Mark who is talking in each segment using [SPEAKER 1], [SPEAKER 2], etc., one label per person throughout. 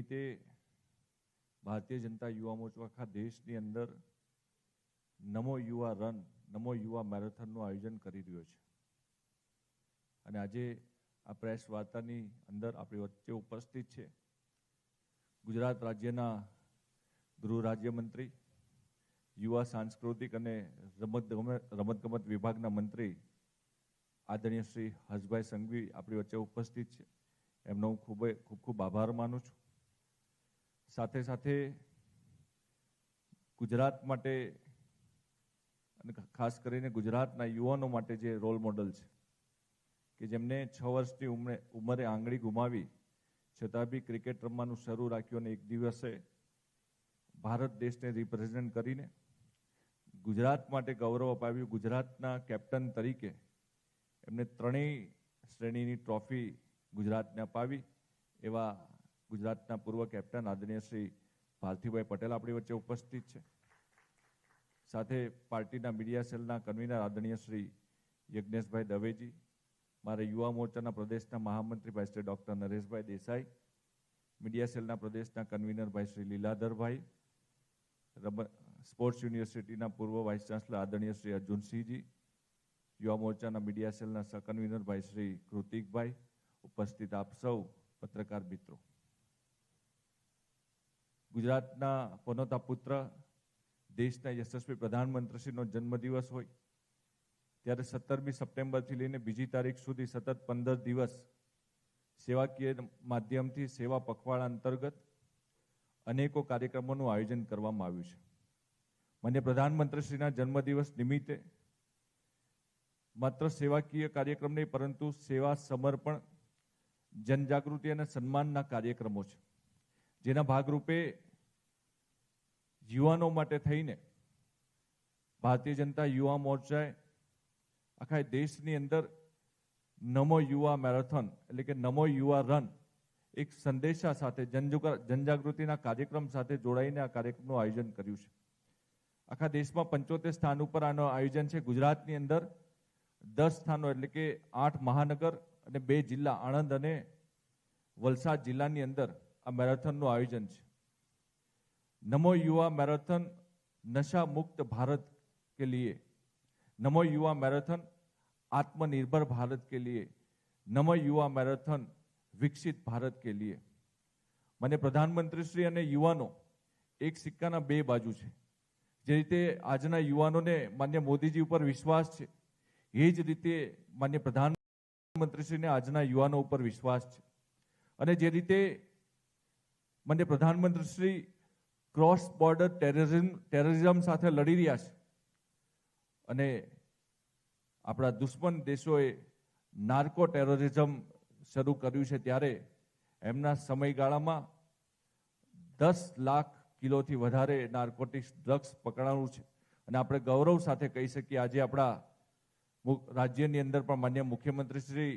[SPEAKER 1] નિમિત્તે ભારતીય જનતા યુવા મોરચો આખા દેશની અંદર નમો યુવા રન, નમો યુવા મેરેથોનનું આયોજન કરી રહ્યો છે. અને આજે આ પ્રેસ વાર્તાની અંદર આપણી વચ્ચે ઉપસ્થિત છે ગુજરાત રાજ્યના ગૃહ રાજ્યમંત્રી, યુવા સાંસ્કૃતિક અને રમત રમતગમત વિભાગના મંત્રી આદરણીય શ્રી હર્ષભાઈ સંઘવી આપણી વચ્ચે ઉપસ્થિત છે. એમનો હું ખૂબ ખૂબ ખૂબ આભાર માનું છું. સાથે સાથે ગુજરાત માટે અને ખાસ કરીને ગુજરાતના યુવાનો માટે જે રોલ મોડલ છે, કે જેમને છ વર્ષની ઉંમરે ઉંમરે આંગળી ગુમાવી, છતાં બી ક્રિકેટ રમવાનું શરૂ રાખ્યું અને એક દિવસે ભારત દેશને રિપ્રેઝેન્ટ કરીને ગુજરાત માટે ગૌરવ અપાવ્યું. ગુજરાતના કેપ્ટન તરીકે એમને ત્રણેય શ્રેણીની ટ્રોફી ગુજરાતને અપાવી એવા ગુજરાતના પૂર્વ કેપ્ટન આદરણીય શ્રી પાર્થિવભાઈ પટેલ આપણી વચ્ચે ઉપસ્થિત છે. સાથે પાર્ટીના મીડિયા સેલના કન્વીનર આદરણીય શ્રી યજ્ઞેશભાઈ દવેજી, મારા યુવા મોરચાના પ્રદેશના મહામંત્રી ભાઈ શ્રી ડૉક્ટર નરેશભાઈ દેસાઈ, મીડિયા સેલના પ્રદેશના કન્વીનર ભાઈ શ્રી લીલાધરભાઈ સ્પોર્ટ્સ યુનિવર્સિટીના પૂર્વ વાઇસ ચાન્સલર આદરણીય શ્રી અર્જુનસિંહજી, યુવા મોરચાના મીડિયા સેલના સહકન્વીનર ભાઈ શ્રી કૃતિકભાઈ, ઉપસ્થિત આપ સૌ પત્રકાર મિત્રો. ગુજરાતના પનોતા પુત્ર, દેશના યશસ્વી પ્રધાનમંત્રીશ્રીનો જન્મદિવસ હોય, ત્યારે સત્તરમી સપ્ટેમ્બરથી લઈને બીજી તારીખ સુધી સતત પંદર દિવસ સેવાકીય માધ્યમથી સેવા પખવાડા અંતર્ગત અનેકો કાર્યક્રમોનું આયોજન કરવામાં આવ્યું છે. મને પ્રધાનમંત્રીશ્રીના જન્મદિવસ નિમિત્તે માત્ર સેવાકીય કાર્યક્રમ નહીં, પરંતુ સેવા સમર્પણ, જનજાગૃતિ અને સન્માનના કાર્યક્રમો છે. જેના ભાગરૂપે યુવાનો માટે થઈને ભારતીય જનતા યુવા મોરચાએ આખા દેશની અંદર નમો યુવા મેરેથોન એટલે કે નમો યુવા રન એક સંદેશા સાથે જનજાગૃતિના કાર્યક્રમ સાથે જોડાઈને આ કાર્યક્રમનું આયોજન કર્યું છે. આખા દેશમાં પંચોતેર સ્થાન ઉપર આનું આયોજન છે. ગુજરાતની અંદર દસ સ્થાનો એટલે કે આઠ મહાનગર અને બે જિલ્લા, આણંદ અને વલસાડ જિલ્લાની અંદર આ મેરેથોનનું આયોજન છે. નમો યુવા मैराथन नशा मुक्त भारत के लिए नमो युवा मैराथन आत्मनिर्भर भारत के लिए નમો યુવા મેરેથોન વિકસિત ભારત કે लिए મને પ્રધાનમંત્રીશ્રી અને યુવાનો એક સિક્કાના બે બાજુ છે જે રીતે આજના યુવાનોને માન્ય મોદીજી ઉપર વિશ્વાસ છે એ જ રીતે માન્ય પ્રધાનમંત્રીશ્રીને આજના યુવાનો ઉપર વિશ્વાસ છે અને જે રીતે માન્ય પ્રધાનમંત્રીશ્રી ક્રોસ બોર્ડર ટેરરિઝમ ટેરરિઝમ સાથે લડી રહ્યા છે. અને આપણા દુશ્મન દેશોએ નાર્કો ટેરરિઝમ શરૂ કર્યું છે ત્યારે એમના સમયગાળામાં દસ લાખ કિલોથી વધારે નાર્કોટિક્સ ડ્રગ્સ પકડાણું છે. અને આપણે ગૌરવ સાથે કહી શકીએ, આજે આપણા રાજ્યની અંદર પણ માન્ય મુખ્યમંત્રી શ્રી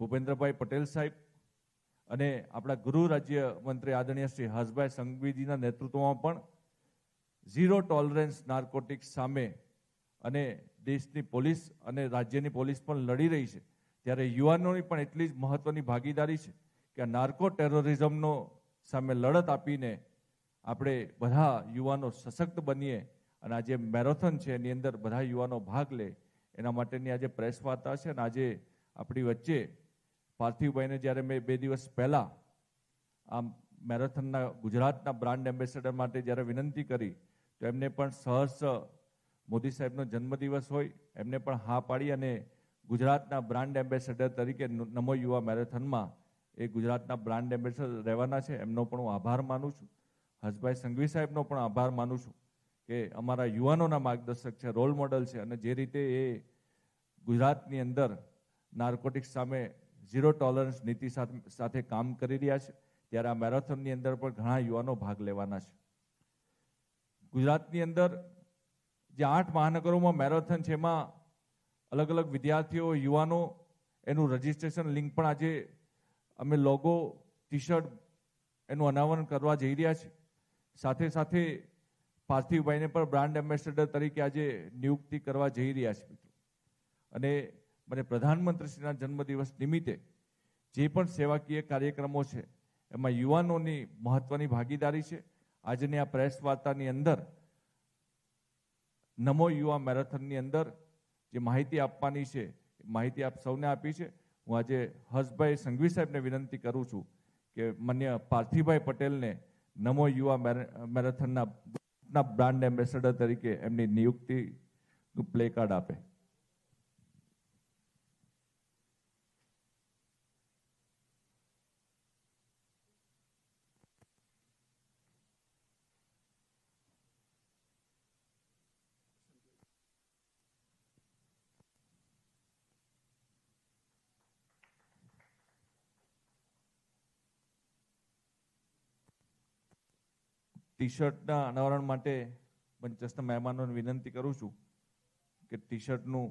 [SPEAKER 1] ભૂપેન્દ્રભાઈ પટેલ સાહેબ અને આપણા ગૃહ રાજ્ય મંત્રી આદરણીય શ્રી હસભાઈ સંઘવીજીના નેતૃત્વમાં પણ ઝીરો ટોલરન્સ નાર્કોટિક્સ સામે અને દેશની પોલીસ અને રાજ્યની પોલીસ પણ લડી રહી છે. ત્યારે યુવાનોની પણ એટલી જ મહત્વની ભાગીદારી છે કે આ નાર્કો ટેરરિઝમનો સામે લડત આપીને આપણે બધા યુવાનો સશક્ત બનીએ અને આ જે મેરેથોન છે એની અંદર બધા યુવાનો ભાગ લે, એના માટેની આજે પ્રેસ વાર્તા છે અને આજે આપણી વચ્ચે પાર્થિવભાઈને જ્યારે મેં બે દિવસ પહેલાં આ મેરેથોનના ગુજરાતના બ્રાન્ડ એમ્બેસેડર માટે જ્યારે વિનંતી કરી, તો એમને પણ સહર્ષ મોદી સાહેબનો જન્મદિવસ હોય, એમને પણ હા પાડી અને ગુજરાતના બ્રાન્ડ એમ્બેસેડર તરીકે નમો યુવા મેરેથોનમાં એ ગુજરાતના બ્રાન્ડ એમ્બેસેડર રહેવાના છે, એમનો પણ હું આભાર માનું છું. હસભાઈ સંઘવી સાહેબનો પણ આભાર માનું છું કે અમારા યુવાનોના માર્ગદર્શક છે, રોલ મોડલ છે અને જે રીતે એ ગુજરાતની અંદર નાર્કોટિક્સ સામે ઝીરો ટોલરન્સ નીતિ સાથે કામ કરી રહ્યા છે. ત્યારે આ મેરેથોનની અંદર પણ ઘણા યુવાનો ભાગ લેવાના છે. ગુજરાતની અંદર જે આઠ મહાનગરોમાં મેરેથોન છે, એમાં અલગ અલગ વિદ્યાર્થીઓ, યુવાનો, એનું રજીસ્ટ્રેશન લિંક પણ આજે અમે લોગો ટી શર્ટ એનું અનાવરણ કરવા જઈ રહ્યા છે. સાથે સાથે પાર્થિવભાઈને પણ બ્રાન્ડ એમ્બેસેડર તરીકે આજે નિયુક્તિ કરવા જઈ રહ્યા છે મિત્રો. અને મને પ્રધાનમંત્રીશ્રીના જન્મદિવસ નિમિત્તે જે પણ સેવાકીય કાર્યક્રમો છે, એમાં યુવાનોની મહત્વની ભાગીદારી છે. આજની આ પ્રેસ વાર્તાની અંદર, નમો યુવા મેરેથોનની અંદર જે માહિતી આપવાની છે, માહિતી આપ સૌને આપી છે. હું આજે હર્ષભાઈ સંઘવી સાહેબને વિનંતી કરું છું કે માન્ય પાર્થિભાઈ પટેલને નમો યુવા મેરે- મેરેથોનના બ્રાન્ડ એમ્બેસેડર તરીકે એમની નિયુક્તિનું પ્લે કાર્ડ આપે. ટી શર્ટના અનાવરણ માટે મંચસ્થ મહેમાનોને વિનંતી કરું છું કે ટી શર્ટનું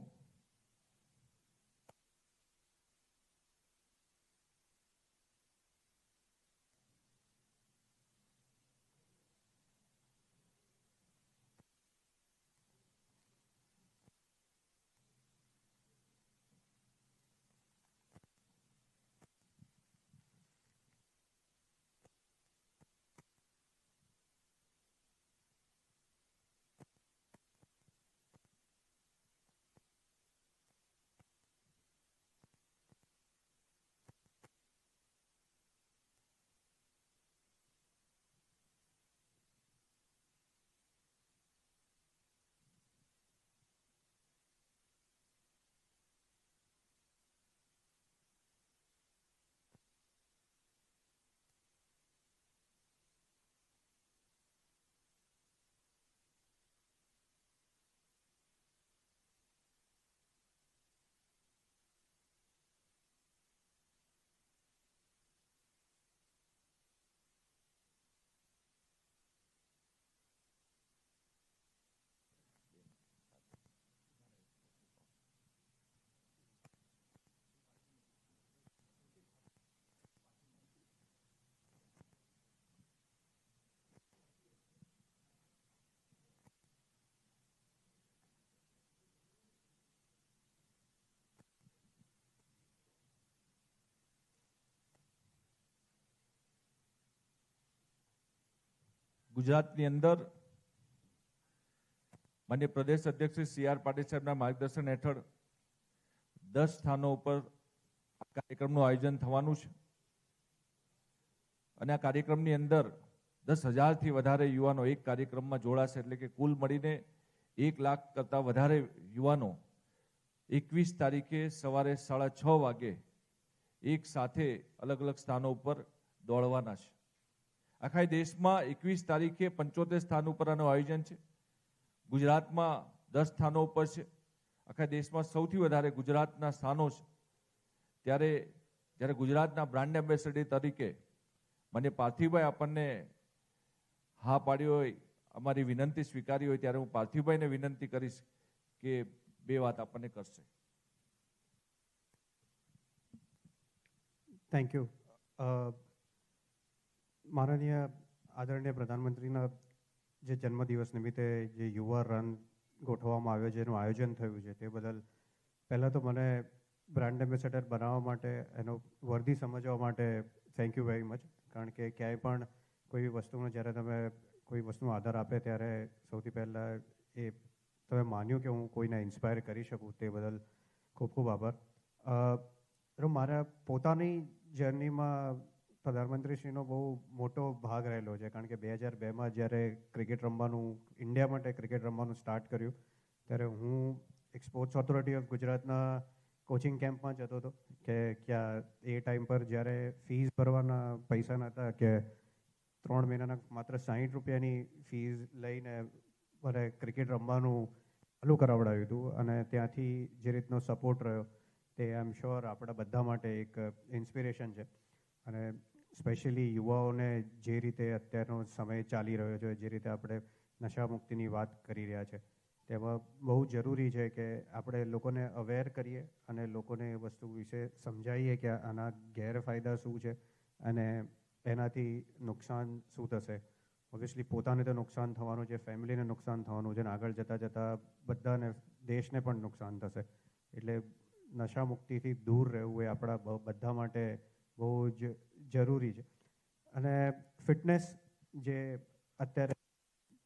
[SPEAKER 1] ગુજરાતની અંદર માન્ય પ્રદેશ અધ્યક્ષ શ્રી સી આર પાટીલ સાહેબના માર્ગદર્શન હેઠળ દસ સ્થાનો ઉપર કાર્યક્રમનું આયોજન થવાનું છે. અને આ કાર્યક્રમની અંદર દસ હજારથી વધારે યુવાનો એક કાર્યક્રમમાં જોડાશે એટલે કે કુલ મળીને એક લાખ કરતાં વધારે યુવાનો એકવીસ તારીખે સવારે સાડા છ વાગે એક સાથે અલગ અલગ સ્થાનો ઉપર દોડવાના છે. આખા દેશમાં એકવીસ તારીખે પંચોતેર સ્થાન ઉપર આનું આયોજન છે. ગુજરાતમાં દસ સ્થાનો ઉપર છે. આખા દેશમાં સૌથી વધારે ગુજરાતના સ્થાનો છે. ત્યારે જ્યારે ગુજરાતના બ્રાન્ડ એમ્બેસેડર તરીકે મને પાર્થિવભાઈ આપણને હા પાડી હોય, અમારી વિનંતી સ્વીકારી હોય, ત્યારે હું પાર્થિવભાઈને વિનંતી કરીશ કે બે વાત આપણને કરશે.
[SPEAKER 2] થેન્ક યુ માનનીય આદરણીય પ્રધાનમંત્રીના જે જન્મદિવસ નિમિત્તે જે યુવા રન ગોઠવવામાં આવ્યો છે, એનું આયોજન થયું છે, તે બદલ પહેલાં તો મને બ્રાન્ડ એમ્બેસેડર બનાવવા માટે, એનો વર્દી સમજવા માટે થેન્ક યુ વેરી મચ કારણ કે ક્યાંય પણ કોઈ વસ્તુનો જ્યારે તમે કોઈ વસ્તુનો આધાર આપે ત્યારે સૌથી પહેલાં એ તમે માન્યું કે હું કોઈને ઇન્સ્પાયર કરી શકું, તે બદલ ખૂબ ખૂબ આભાર. મારા પોતાની જર્નીમાં પ્રધાનમંત્રીશ્રીનો બહુ મોટો ભાગ રહેલો છે, કારણ કે બે હજાર બેમાં જ્યારે ક્રિકેટ રમવાનું, ઇન્ડિયા માટે ક્રિકેટ રમવાનું સ્ટાર્ટ કર્યું, ત્યારે હું એક સ્પોર્ટ્સ ઓથોરિટી ઓફ ગુજરાતના કોચિંગ કેમ્પમાં જતો હતો કે ક્યાં એ ટાઈમ પર જ્યારે ફીસ ભરવાના પૈસા નહોતા, કે ત્રણ મહિનાના માત્ર સાહીઠ રૂપિયાની ફીસ લઈને મને ક્રિકેટ રમવાનું ચાલુ કરાવડાવ્યું હતું, અને ત્યાંથી જે રીતનો સપોર્ટ રહ્યો, તે આઈ એમ શ્યોર આપણા બધા માટે એક ઇન્સ્પિરેશન છે. અને સ્પેશિયલી યુવાઓને જે રીતે અત્યારનો સમય ચાલી રહ્યો છે, જે રીતે આપણે નશા મુક્તિની વાત કરી રહ્યા છે, તેમાં બહુ જરૂરી છે કે આપણે લોકોને અવેર કરીએ અને લોકોને એ વસ્તુ વિશે સમજાવીએ કે આના ગેરફાયદા શું છે અને એનાથી નુકસાન શું થશે. ઓબ્વિયસલી પોતાને તો નુકસાન થવાનું છે ફેમિલીને નુકસાન થવાનું છે અને આગળ જતાં જતાં બધાને, દેશને પણ નુકસાન થશે. એટલે નશા મુક્તિથી દૂર રહેવું એ આપણા બધા માટે બહુ જ જરૂરી છે. અને ફિટનેસ જે અત્યારે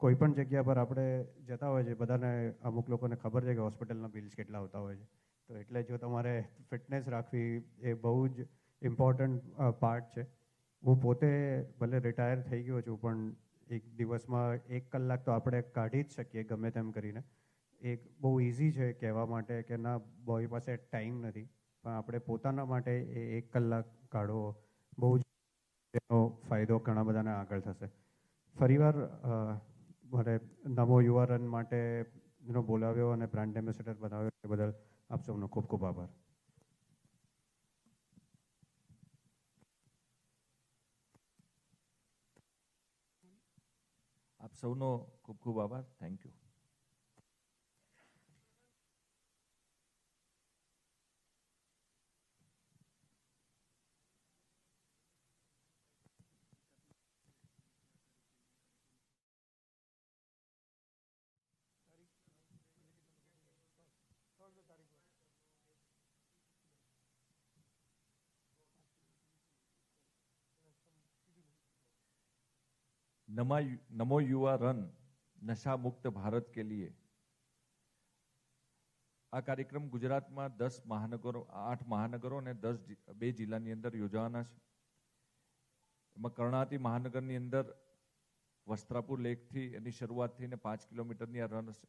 [SPEAKER 2] કોઈ પણ જગ્યા પર આપણે જતા હોય છે, બધાને અમુક લોકોને ખબર છે કે હોસ્પિટલના બિલ્સ કેટલા આવતા હોય છે. તો એટલે જો તમારે ફિટનેસ રાખવી એ બહુ જ ઇમ્પોર્ટન્ટ પાર્ટ છે. હું પોતે ભલે રિટાયર થઈ ગયો છું, પણ એક દિવસમાં એક કલાક તો આપણે કાઢી જ શકીએ, ગમે તેમ કરીને. એક બહુ ઇઝી છે કહેવા માટે કે ના, બોય પાસે ટાઈમ નથી. પણ આપણે પોતાના માટે એ એક કલાક કાઢવો બહુ જ એનો ફાયદો ઘણા બધાને આગળ થશે. ફરીવાર મારે નવો યુવા રન માટે એનો બોલાવ્યો અને બ્રાન્ડ એમ્બેસેડર બનાવ્યો એ બદલ આપ સૌનો ખૂબ ખૂબ આભાર.
[SPEAKER 1] આપ સૌનો ખૂબ ખૂબ આભાર. થેન્ક યુ नमा नमो युवा रन नशा मुक्त भारत के लिए આ કાર્યક્રમ ગુજરાતમાં દસ મહાનગરો આઠ મહાનગરો અને દસ જિ- બે જિલ્લાની અંદર યોજાવાના છે એમાં કર્ણાવતી મહાનગરની અંદર વસ્ત્રાપુર લેકથી એની શરૂઆત થઈને પાંચ કિલોમીટરની આ રન હશે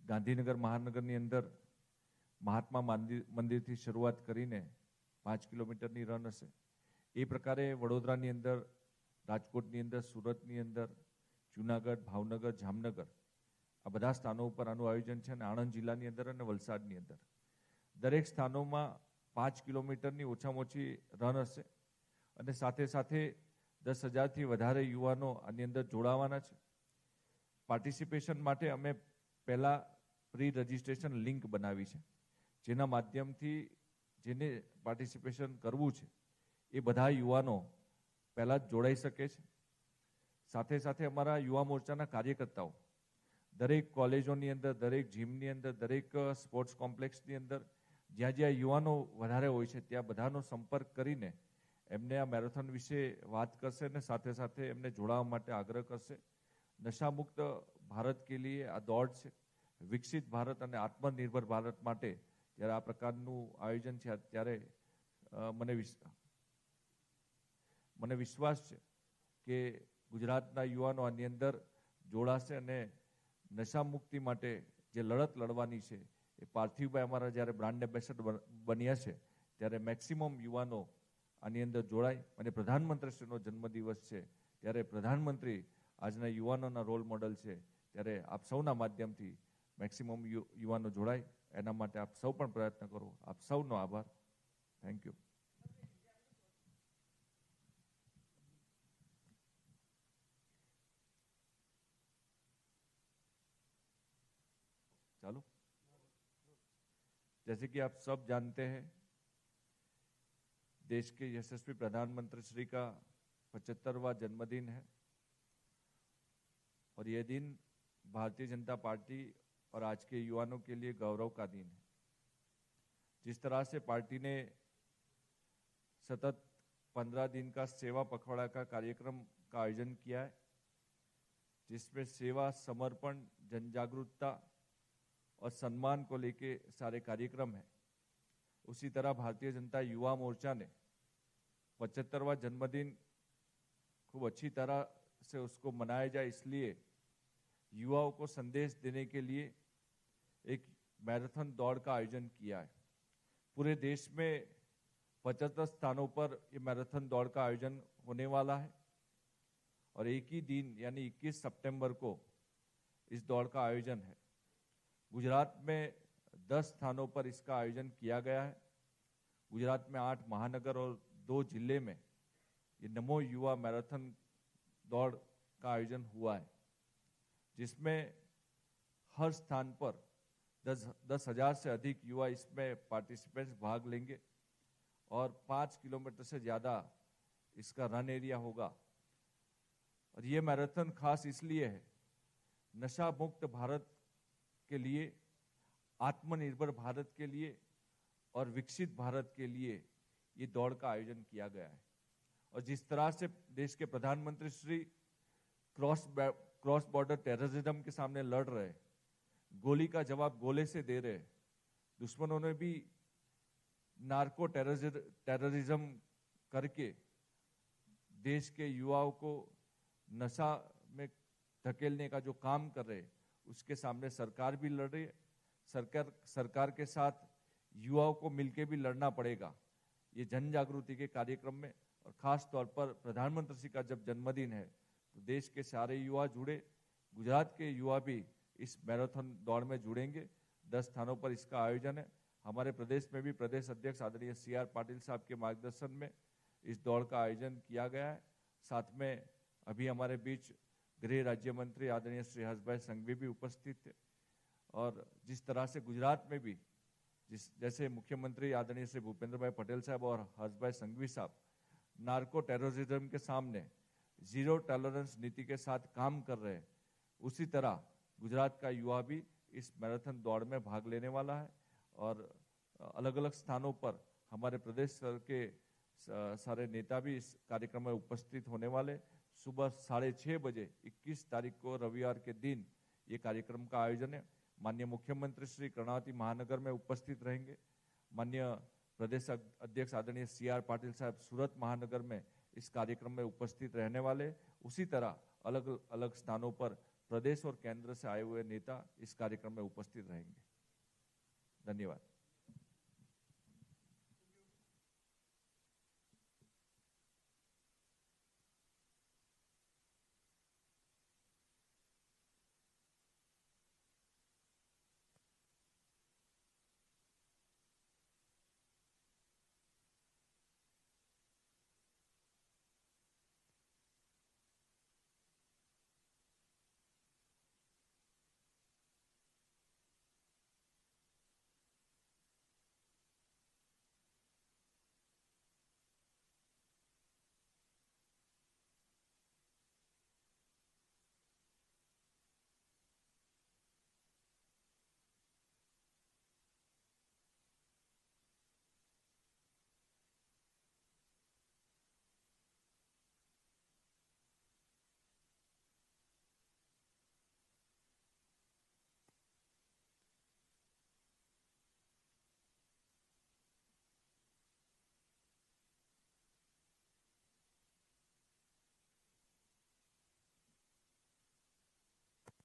[SPEAKER 1] ગાંધીનગર મહાનગરની અંદર મહાત્મા મંદિર મંદિરથી શરૂઆત કરીને પાંચ કિલોમીટરની રન હશે એ પ્રકારે વડોદરાની અંદર રાજકોટની અંદર, સુરતની અંદર, જુનાગઢ, ભાવનગર, જામનગર, આ બધા સ્થાનો ઉપર આનું આયોજન છે અને આણંદ જિલ્લાની અંદર અને વલસાડની અંદર. દરેક સ્થાનોમાં પાંચ કિલોમીટરની ઓછામાં ઓછી રન હશે અને સાથે સાથે દસ હજારથી વધારે યુવાનો આની અંદર જોડાવાના છે. પાર્ટિસિપેશન માટે અમે પહેલાં પ્રી રજિસ્ટ્રેશન લિંક બનાવી છે, જેના માધ્યમથી જેને પાર્ટિસિપેશન કરવું છે એ બધા યુવાનો પહેલાં જ જોડાઈ શકે છે. સાથે સાથે અમારા યુવા મોરચાના કાર્યકર્તાઓ, દરેક કોલેજોની અંદર, દરેક જીમની અંદર, દરેક સ્પોર્ટ્સ કોમ્પ્લેક્સની અંદર, જ્યાં જ્યાં યુવાનો વધારે હોય છે, ત્યાં બધાનો સંપર્ક કરીને એમને આ મેરેથોન વિશે વાત કરશે અને સાથે સાથે એમને જોડાવા માટે આગ્રહ કરશે. નશામુક્ત ભારત કે લીએ આ દોડ છે. વિકસિત ભારત અને આત્મનિર્ભર ભારત માટે જ્યારે આ પ્રકારનું આયોજન છે, ત્યારે મને મને વિશ્વાસ છે કે ગુજરાતના યુવાનો આની અંદર જોડાશે અને નશા મુક્તિ માટે જે લડત લડવાની છે, એ પાર્થિવભાઈ અમારા જ્યારે બ્રાન્ડ એમ્બેસેડર બન્યા છે, ત્યારે મેક્સિમમ યુવાનો આની અંદર જોડાય અને પ્રધાનમંત્રીશ્રીનો જન્મદિવસ છે, ત્યારે પ્રધાનમંત્રી આજના યુવાનોના રોલ મોડલ છે, ત્યારે આપ સૌના માધ્યમથી મેક્સિમમ યુવાનો જોડાય. એના માટે આપ સૌ પણ પ્રયત્ન કરો. આપ સૌનો આભાર. Thank you. जैसे कि आप सब जानते हैं, देश के यशस्वी प्रधानमंत्री श्री का पचहत्तरवा जन्मदिन है। और यह दिन भारतीय जनता पार्टी और आज के युवाओं के लिए गौरव का दिन है। जिस तरह से पार्टी ने सतत पंद्रह दिन का सेवा पखवाड़ा का कार्यक्रम का आयोजन किया है, जिसमें सेवा, समर्पण जन जागरूकता और सम्मान को लेके सारे कार्यक्रम हैं। उसी तरह भारतीय जनता युवा मोर्चा ने पचहत्तरवा जन्मदिन खूब अच्छी तरह से उसको मनाया जाए, इसलिए युवाओं को संदेश देने के लिए एक मैराथन दौड़ का आयोजन किया है। पूरे देश में पचहत्तर स्थानों पर ये मैराथन दौड़ का आयोजन होने वाला है और एक ही दिन, यानी 21 सितंबर को इस दौड़ का आयोजन है। गुजरात में 10 स्थानों पर इसका आयोजन किया गया है। गुजरात में आठ महानगर और दो ज़िले में ये नमो युवा मैराथन दौड़ का आयोजन हुआ है, जिसमें हर स्थान पर दस दस हज़ार से अधिक युवा इसमें पार्टिसिपेंट्स भाग लेंगे और पाँच किलोमीटर से ज़्यादा इसका रन एरिया होगा। और ये मैराथन खास इसलिए है, नशा मुक्त भारत के लिए, आत्मनिर्भर भारत के लिए और विकसित भारत के लिए ये दौड़ का आयोजन किया गया है। और जिस तरह से देश के प्रधानमंत्री Shri cross cross border terrorism के सामने लड़ रहे, गोली का जवाब गोले से दे रहे, दुश्मनों ने भी नार्को टेररिज्म करके देश के युवाओं को नशा में धकेलने का जो काम कर रहे उसके सामने सरकार भी लड़ रही है। सरकार सरकार के साथ युवाओं को मिलकर भी लड़ना पड़ेगा, ये जन जागृति के कार्यक्रम में। और खास तौर पर प्रधानमंत्री जी का जब जन्मदिन है तो देश के सारे युवा जुड़े, गुजरात के युवा भी इस मैराथन दौड़ में जुड़ेंगे। दस स्थानों पर इसका आयोजन है। हमारे प्रदेश में भी प्रदेश अध्यक्ष आदरणीय सी आर पाटिल साहब के मार्गदर्शन में इस दौड़ का आयोजन किया गया है। साथ में अभी हमारे बीच गृह राज्य मंत्री आदरणीय श्री हर्षभाई संघवी भी उपस्थित थे। और जिस तरह से गुजरात में भी जिस, जैसे मुख्यमंत्री आदरणीय श्री भूपेंद्र भाई पटेल साहब और हर्षभाई संघवी साहब, नार्को टेररिज्म के सामने ज़ीरो टॉलरेंस नीति के साथ काम कर रहे उसी तरह गुजरात का युवा भी इस मैराथन दौड़ में भाग लेने वाला है। और अलग अलग स्थानों पर हमारे प्रदेश के सारे नेता भी इस कार्यक्रम में उपस्थित होने वाले सुबह साढ़े छः बजे 21 तारीख को रविवार के दिन ये कार्यक्रम का आयोजन है। माननीय मुख्यमंत्री श्री कर्णावती महानगर में उपस्थित रहेंगे। माननीय प्रदेश अध्यक्ष आदरणीय सी आर पाटिल साहब सूरत महानगर में इस कार्यक्रम में उपस्थित रहने वाले उसी तरह अलग अलग स्थानों पर प्रदेश और केंद्र से आए हुए नेता इस कार्यक्रम में उपस्थित रहेंगे। धन्यवाद।